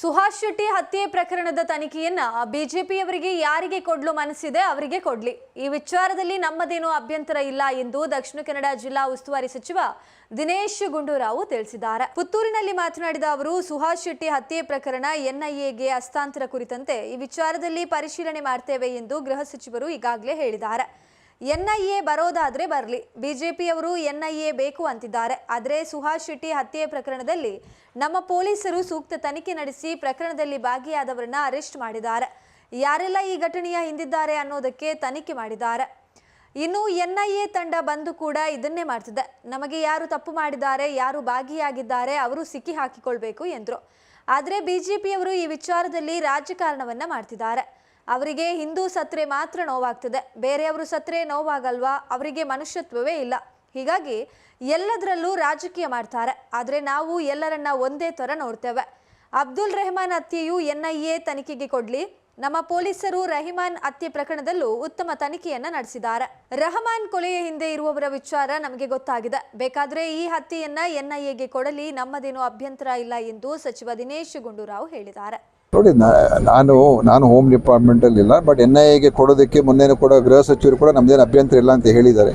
ಸುಹಾಸ್ ಶೆಟ್ಟಿ ಹತ್ಯೆ ಪ್ರಕರಣದ ತನಿಖೆಯನ್ನ ಬಿಜೆಪಿಯವರಿಗೆ ಯಾರಿಗೆ ಕೊಡ್ಲು ಮನಸ್ಸಿದೆ ಅವರಿಗೆ ಕೊಡ್ಲಿ. ಈ ವಿಚಾರದಲ್ಲಿ ನಮ್ಮದೇನೂ ಅಭ್ಯಂತರ ಇಲ್ಲ ಎಂದು ದಕ್ಷಿಣ ಕನ್ನಡ ಜಿಲ್ಲಾ ಉಸ್ತುವಾರಿ ಸಚಿವ ದಿನೇಶ್ ಗುಂಡೂರಾವ್ ತಿಳಿಸಿದ್ದಾರೆ. ಪುತ್ತೂರಿನಲ್ಲಿ ಮಾತನಾಡಿದ ಅವರು, ಸುಹಾಸ್ ಶೆಟ್ಟಿ ಹತ್ಯೆ ಪ್ರಕರಣ ಎನ್ಐಎಗೆ ಹಸ್ತಾಂತರ ಕುರಿತಂತೆ ಈ ವಿಚಾರದಲ್ಲಿ ಪರಿಶೀಲನೆ ಮಾಡ್ತೇವೆ ಎಂದು ಗೃಹ ಸಚಿವರು ಈಗಾಗಲೇ ಹೇಳಿದ್ದಾರೆ. ಎನ್ಐಎ ಬರೋದಾದ್ರೆ ಬರಲಿ. ಬಿಜೆಪಿಯವರು ಎ ಬೇಕು ಅಂತಿದ್ದಾರೆ. ಆದರೆ ಸುಹಾಸ್ ಶೆಟ್ಟಿ ಹತ್ಯೆ ಪ್ರಕರಣದಲ್ಲಿ ನಮ್ಮ ಪೊಲೀಸರು ಸೂಕ್ತ ತನಿಖೆ ನಡೆಸಿ ಪ್ರಕರಣದಲ್ಲಿ ಭಾಗಿಯಾದವರನ್ನ ಅರೆಸ್ಟ್ ಮಾಡಿದ್ದಾರೆ. ಯಾರೆಲ್ಲ ಈ ಘಟನೆಯ ಹಿಂದಿದ್ದಾರೆ ಅನ್ನೋದಕ್ಕೆ ತನಿಖೆ ಮಾಡಿದ್ದಾರೆ. ಇನ್ನು ಎನ್ ಐ ಎ ತಂಡ ಬಂದು ಕೂಡ ಇದನ್ನೇ ಮಾಡ್ತಿದೆ. ನಮಗೆ ಯಾರು ತಪ್ಪು ಮಾಡಿದ್ದಾರೆ, ಯಾರು ಭಾಗಿಯಾಗಿದ್ದಾರೆ, ಅವರು ಸಿಕ್ಕಿ ಹಾಕಿಕೊಳ್ಬೇಕು ಎಂದರು. ಆದರೆ ಬಿಜೆಪಿಯವರು ಈ ವಿಚಾರದಲ್ಲಿ ರಾಜಕಾರಣವನ್ನ ಮಾಡ್ತಿದ್ದಾರೆ. ಅವರಿಗೆ ಹಿಂದೂ ಸತ್ರೆ ಮಾತ್ರ ನೋವಾಗ್ತದೆ. ಬೇರೆಯವರು ಸತ್ರೆ ನೋವಾಗಲ್ವಾ? ಅವರಿಗೆ ಮನುಷ್ಯತ್ವವೇ ಇಲ್ಲ. ಹೀಗಾಗಿ ಎಲ್ಲದರಲ್ಲೂ ರಾಜಕೀಯ ಮಾಡ್ತಾರೆ. ಆದರೆ ನಾವು ಎಲ್ಲರನ್ನ ಒಂದೇ ಥರ ನೋಡ್ತೇವೆ. ಅಬ್ದುಲ್ ರೆಹಮಾನ್ ಹತ್ಯೆಯು ಎನ್ಐಎ ತನಿಖೆಗೆ ಕೊಡ್ಲಿ. ನಮ್ಮ ಪೊಲೀಸರು ರೆಹಮಾನ್ ಹತ್ಯೆ ಪ್ರಕರಣದಲ್ಲೂ ಉತ್ತಮ ತನಿಖೆಯನ್ನ ನಡೆಸಿದ್ದಾರೆ. ರಹಮಾನ್ ಕೊಲೆಯ ಹಿಂದೆ ಇರುವವರ ವಿಚಾರ ನಮಗೆ ಗೊತ್ತಾಗಿದೆ. ಬೇಕಾದ್ರೆ ಈ ಹತ್ಯೆಯನ್ನ ಎನ್ಐಎಗೆ ಕೊಡಲಿ. ನಮ್ಮದೇನು ಅಭ್ಯಂತರ ಇಲ್ಲ ಎಂದು ಸಚಿವ ದಿನೇಶ್ ಗುಂಡೂರಾವ್ ಹೇಳಿದ್ದಾರೆ. ನೋಡಿ ನಾನು ನಾನು ಹೋಮ್ ಡಿಪಾರ್ಟ್ಮೆಂಟಲ್ಲಿ ಇಲ್ಲ ಬಟ್ ಎನ್ ಐ ಎಗೆ ಕೊಡೋದಕ್ಕೆ ಮೊನ್ನೆನೂ ಕೂಡ ಗೃಹ ಸಚಿವರು ಕೂಡ ನಮ್ಮದೇನು ಅಭ್ಯಂತರ ಇಲ್ಲ ಅಂತ ಹೇಳಿದ್ದಾರೆ.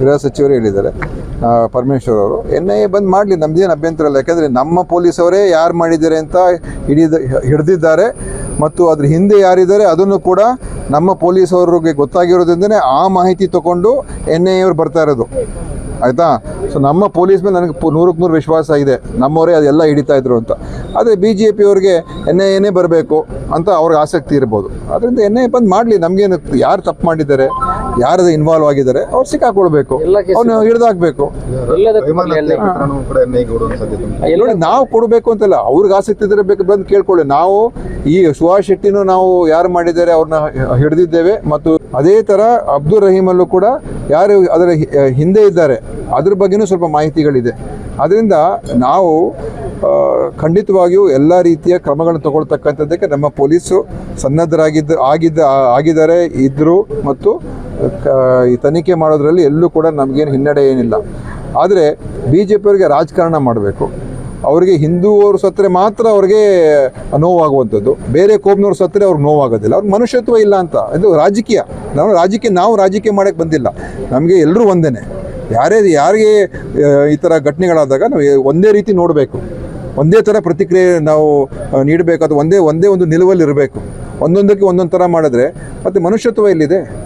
ಗೃಹ ಸಚಿವರು ಹೇಳಿದ್ದಾರೆ ಪರಮೇಶ್ವರ್ ಅವರು. ಎನ್ ಐ ಎ ಬಂದ್ ಮಾಡಲಿ, ನಮ್ದೇನು ಅಭ್ಯಂತರ ಇಲ್ಲ. ಯಾಕಂದರೆ ನಮ್ಮ ಪೊಲೀಸವರೇ ಯಾರು ಮಾಡಿದ್ದಾರೆ ಅಂತ ಹಿಡಿದ, ಹಿಡಿದಿದ್ದಾರೆ, ಮತ್ತು ಅದ್ರ ಹಿಂದೆ ಯಾರಿದ್ದಾರೆ ಅದನ್ನು ಕೂಡ ನಮ್ಮ ಪೊಲೀಸ್ ಪೊಲೀಸವ್ರಿಗೆ ಗೊತ್ತಾಗಿರೋದ್ರಿಂದನೇ ಆ ಮಾಹಿತಿ ತಗೊಂಡು ಎನ್ ಐ ಅವ್ರು ಬರ್ತಾ ಇರೋದು. ಆಯಿತಾ? ಸೊ ನಮ್ಮ ಪೊಲೀಸ್ ಮೇಲೆ ನನಗೆ ಪು- ನೂರಕ್ಕೆ ನೂರು ವಿಶ್ವಾಸ ಇದೆ. ನಮ್ಮವರೇ ಅದೆಲ್ಲ ಹಿಡಿತಾ ಇದ್ರು ಅಂತ. ಆದರೆ ಬಿ ಜೆ ಪಿಯವ್ರಿಗೆ ಎನ್ ಐ ಎನೇ ಬರಬೇಕು ಅಂತ ಅವ್ರಿಗೆ ಆಸಕ್ತಿ ಇರ್ಬೋದು. ಅದರಿಂದ ಎನ್ ಐ ಬಂದು ಮಾಡಲಿ. ನಮಗೇನು ಯಾರು ತಪ್ಪು ಮಾಡಿದ್ದಾರೆ? ಯಾರು ಇನ್ವಾಲ್ವ್ ಆಗಿದ್ದಾರೆ ಅವ್ರು ಸಿಕ್ಕಾಕೊಳ್ಬೇಕು ಅವ್ನು ಹಿಡಿದಾಕ್ಬೇಕು. ನೋಡಿ ನಾವು ಕೊಡಬೇಕು ಅಂತಲ್ಲ ಅವ್ರಿಗೆ ಆಸಕ್ತಿ ಇದ್ರೆ ಬೇಕು ಬಂದು ಕೇಳ್ಕೊಳ್ಳಿ. ನಾವು ಈ ಸುಹಾಸ್ ಶೆಟ್ಟಿನೂ ನಾವು ಯಾರು ಮಾಡಿದ್ದಾರೆ ಅವ್ರನ್ನ ಹಿಡಿದಿದ್ದೇವೆ. ಮತ್ತು ಅದೇ ತರ ಅಬ್ದುಲ್ ರಹೀಮಲ್ಲೂ ಕೂಡ ಯಾರು ಅದರ ಹಿಂದೆ ಇದ್ದಾರೆ. ಅದ್ರ ಬಗ್ಗೆನೂ ಸ್ವಲ್ಪ ಮಾಹಿತಿಗಳಿದೆ. ಅದರಿಂದ ನಾವು ಖಂಡಿತವಾಗಿಯೂ ಎಲ್ಲ ರೀತಿಯ ಕ್ರಮಗಳನ್ನು ತಗೊಳ್ತಕ್ಕಂಥದ್ದಕ್ಕೆ ನಮ್ಮ ಪೊಲೀಸು ಸನ್ನದ್ಧರಾಗಿದ್ದ ಆಗಿದ್ದ ಆಗಿದ್ದಾರೆ ಇದ್ದರು ಮತ್ತು ಈ ತನಿಖೆ ಮಾಡೋದ್ರಲ್ಲಿ ಎಲ್ಲೂ ಕೂಡ ನಮಗೇನು ಹಿನ್ನಡೆ ಏನಿಲ್ಲ. ಆದರೆ ಬಿ ಜೆ ಪಿಯವರಿಗೆ ರಾಜಕಾರಣ ಮಾಡಬೇಕು. ಅವರಿಗೆ ಹಿಂದೂವರು ಸತ್ತರೆ ಮಾತ್ರ ಅವ್ರಿಗೆ ನೋವಾಗುವಂಥದ್ದು. ಬೇರೆ ಕೋಪ್ನವ್ರು ಸತ್ತರೆ ಅವ್ರಿಗೆ ನೋವಾಗೋದಿಲ್ಲ. ಅವ್ರ ಮನುಷ್ಯತ್ವ ಇಲ್ಲ ಅಂತ. ಇದು ರಾಜಕೀಯ. ನಾವು ರಾಜಕೀಯ ನಾವು ರಾಜಕೀಯ ಮಾಡೋಕ್ಕೆ ಬಂದಿಲ್ಲ. ನಮಗೆ ಎಲ್ಲರೂ ಒಂದೇ ಯಾರೇ, ಯಾರಿಗೆ ಈ ಥರ ಘಟನೆಗಳಾದಾಗ ನಾವು ಒಂದೇ ರೀತಿ ನೋಡಬೇಕು. ಒಂದೇ ಥರ ಪ್ರತಿಕ್ರಿಯೆ ನಾವು ನೀಡಬೇಕು. ಅಥವಾ ಒಂದೇ ಒಂದೇ ಒಂದು ನಿಲುವಲ್ಲಿ ಇರಬೇಕು. ಒಂದೊಂದಕ್ಕೆ ಒಂದೊಂದು ಥರ ಮಾಡಿದ್ರೆ ಮತ್ತು ಮನುಷ್ಯತ್ವ ಎಲ್ಲಿದೆ?